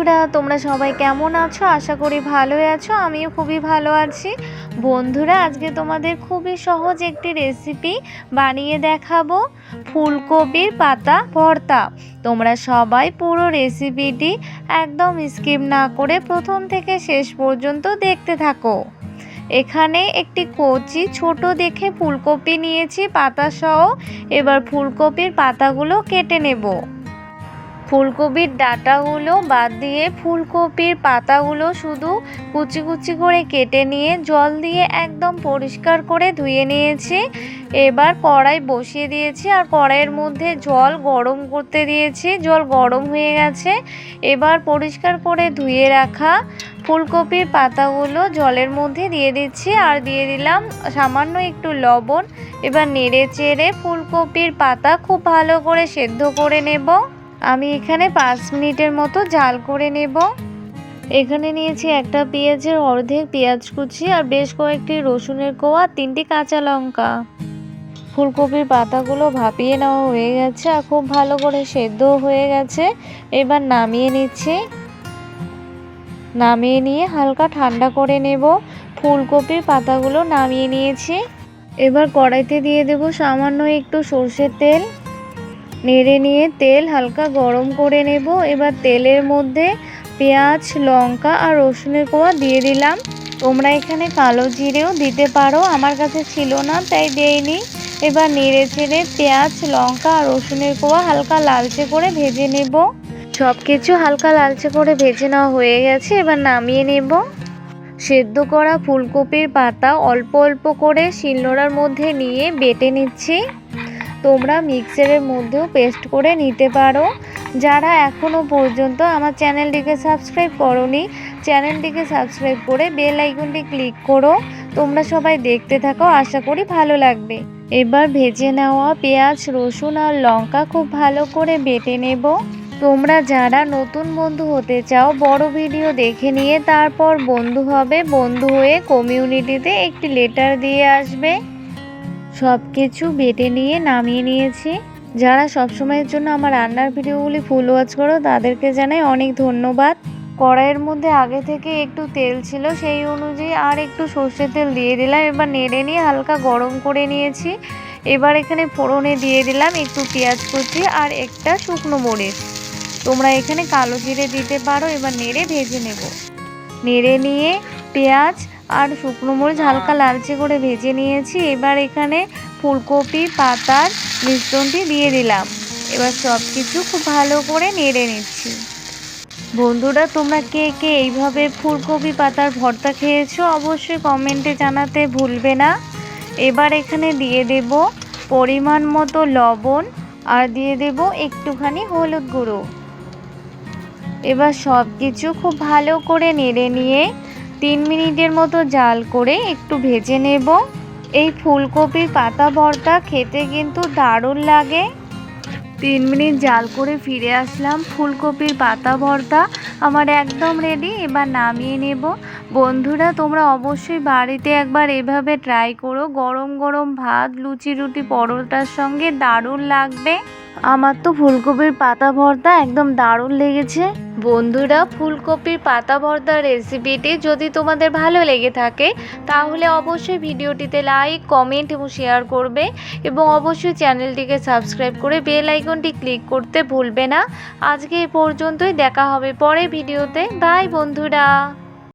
সবাই কেমন আছো? আশা করি ভালোই আছো। আমিও খুবই ভালো আছি। বন্ধুরা, আজকে তোমাদের খুবই সহজ একটি রেসিপি বানিয়ে দেখাবো। ফুলকপির পাতা ভর্তা। তোমরা সবাই পুরো রেসিপিটি একদম স্কিপ না করে প্রথম থেকে শেষ পর্যন্ত দেখতে থাকো। এখানে একটি কচি ছোট দেখে ফুলকপি নিয়েছি পাতা সহ এবার ফুলকপির পাতাগুলো কেটে নেব। ফুলকপির ডাঁটাগুলো বাদ দিয়ে ফুলকপির পাতাগুলো শুধু কুচি কুচি করে কেটে নিয়ে জল দিয়ে একদম পরিষ্কার করে ধুয়ে নিয়েছি। এবার কড়াই বসিয়ে দিয়েছি আর কড়াইয়ের মধ্যে জল গরম করতে দিয়েছি। জল গরম হয়ে গেছে। এবার পরিষ্কার করে ধুয়ে রাখা ফুলকপির পাতাগুলো জলের মধ্যে দিয়ে দিচ্ছি আর দিয়ে দিলাম সামান্য একটু লবণ। এবার নেড়ে চেড়ে ফুলকপির পাতা খুব ভালো করে সেদ্ধ করে নেব। আমি এখানে পাঁচ মিনিটের মতো জাল করে নেব। এখানে নিয়েছি একটা পেঁয়াজের অর্ধেক পেঁয়াজ কুচি আর বেশ কয়েকটি রসুনের কোয়া, তিনটি কাঁচা লঙ্কা। ফুলকপির পাতাগুলো ভাপিয়ে নেওয়া হয়ে গেছে আর খুব ভালো করে সেদ্ধ হয়ে গেছে। এবার নামিয়ে নিচ্ছি। নামিয়ে নিয়ে হালকা ঠান্ডা করে নেব। ফুলকপির পাতাগুলো নামিয়ে নিয়েছি। এবার কড়াইতে দিয়ে দেব সামান্য একটু সর্ষের তেল। নেড়ে নিয়ে তেল হালকা গরম করে নেব। এবার তেলের মধ্যে পেঁয়াজ, লঙ্কা আর রসুনের কোয়া দিয়ে দিলাম। তোমরা এখানে কালো জিরেও দিতে পারো, আমার কাছে ছিল না, তাই দেইনি। এবার নেড়ে চেড়ে পেঁয়াজ, লঙ্কা আর রসুনের কোয়া হালকা লালচে করে ভেজে নেব। সব কিছু হালকা লালচে করে ভেজে নেওয়া হয়ে গেছে, এবার নামিয়ে নেব। সেদ্ধ করা ফুলকপির পাতা অল্প অল্প করে শিলনোড়ার মধ্যে নিয়ে বেটে নিচ্ছি। তোমরা মিক্সারের মধ্যেও পেস্ট করে নিতে পারো। যারা এখনও পর্যন্ত আমার চ্যানেলটিকে সাবস্ক্রাইব করনি, চ্যানেলটিকে সাবস্ক্রাইব করে বেল আইকনটি ক্লিক করো। তোমরা সবাই দেখতে থাকো, আশা করি ভালো লাগবে। এবার ভেজে নেওয়া পেঁয়াজ, রসুন আর লঙ্কা খুব ভালো করে বেটে নেব। তোমরা যারা নতুন বন্ধু হতে চাও, বড় ভিডিও দেখে নিয়ে তারপর বন্ধু হবে। বন্ধু হয়ে কমিউনিটিতে একটি লেটার দিয়ে আসবে। সব কিছু বেটে নিয়ে নামিয়ে নিয়েছি। যারা সবসময়ের জন্য আমার রান্নার ভিডিওগুলি ফুল ওয়াচ করো, তাদেরকে জানাই অনেক ধন্যবাদ। কড়াইয়ের মধ্যে আগে থেকে একটু তেল ছিল, সেই অনুযায়ী আর একটু সর্ষের তেল দিয়ে দিলাম। এবার নেড়ে নিয়ে হালকা গরম করে নিয়েছি। এবার এখানে ফোড়নে দিয়ে দিলাম একটু পেঁয়াজ কুচি আর একটা শুকনো মরিচ। তোমরা এখানে কালো জিরে দিতে পারো, এবার নেড়ে ভেজে নেব। নেড়ে নিয়ে পেঁয়াজ আর শুকনো মরিচ হালকা লালচে করে ভেজে নিয়েছি। এবার এখানে ফুলকপি পাতার মিশ্রণটি দিয়ে দিলাম। এবার সব কিছু খুব ভালো করে নেড়ে নিচ্ছি। বন্ধুরা তোমরা কে কে এইভাবে ফুলকপি পাতার ভর্তা খেয়েছো অবশ্যই কমেন্টে জানাতে ভুলবে না। এবার এখানে দিয়ে দেব পরিমাণ মতো লবণ আর দিয়ে দেব একটুখানি হলুদ গুঁড়ো। এবার সব কিছু খুব ভালো করে নেড়ে নিয়ে তিন মিনিটের মতো জাল করে একটু ভেজে নেব। এই ফুলকপির পাতা ভর্তা খেতে কিন্তু দারুণ লাগে। তিন মিনিট জাল করে ফিরে আসলাম, ফুলকপির পাতা ভর্তা আমার একদম রেডি এবার নামিয়ে নেব। বন্ধুরা, তোমরা অবশ্যই বাড়িতে একবার এভাবে ট্রাই করো। গরম গরম ভাত, লুচি রুটি, পরোটার সঙ্গে দারুণ লাগবে। আমার তো ফুলকপির পাতা ভর্তা একদম দারুণ লেগেছে। বন্ধুরা, ফুলকপির পাতা ভর্তার রেসিপিটি যদি তোমাদের ভালো লেগে থাকে, তাহলে অবশ্যই ভিডিওটিতে লাইক কমেন্ট এবং শেয়ার করবে এবং অবশ্যই চ্যানেলটিকে সাবস্ক্রাইব করে বেল আইকনটি ক্লিক করতে ভুলবে না। আজকে এ পর্যন্তই, দেখা হবে পরে ভিডিওতে বাই বন্ধুরা।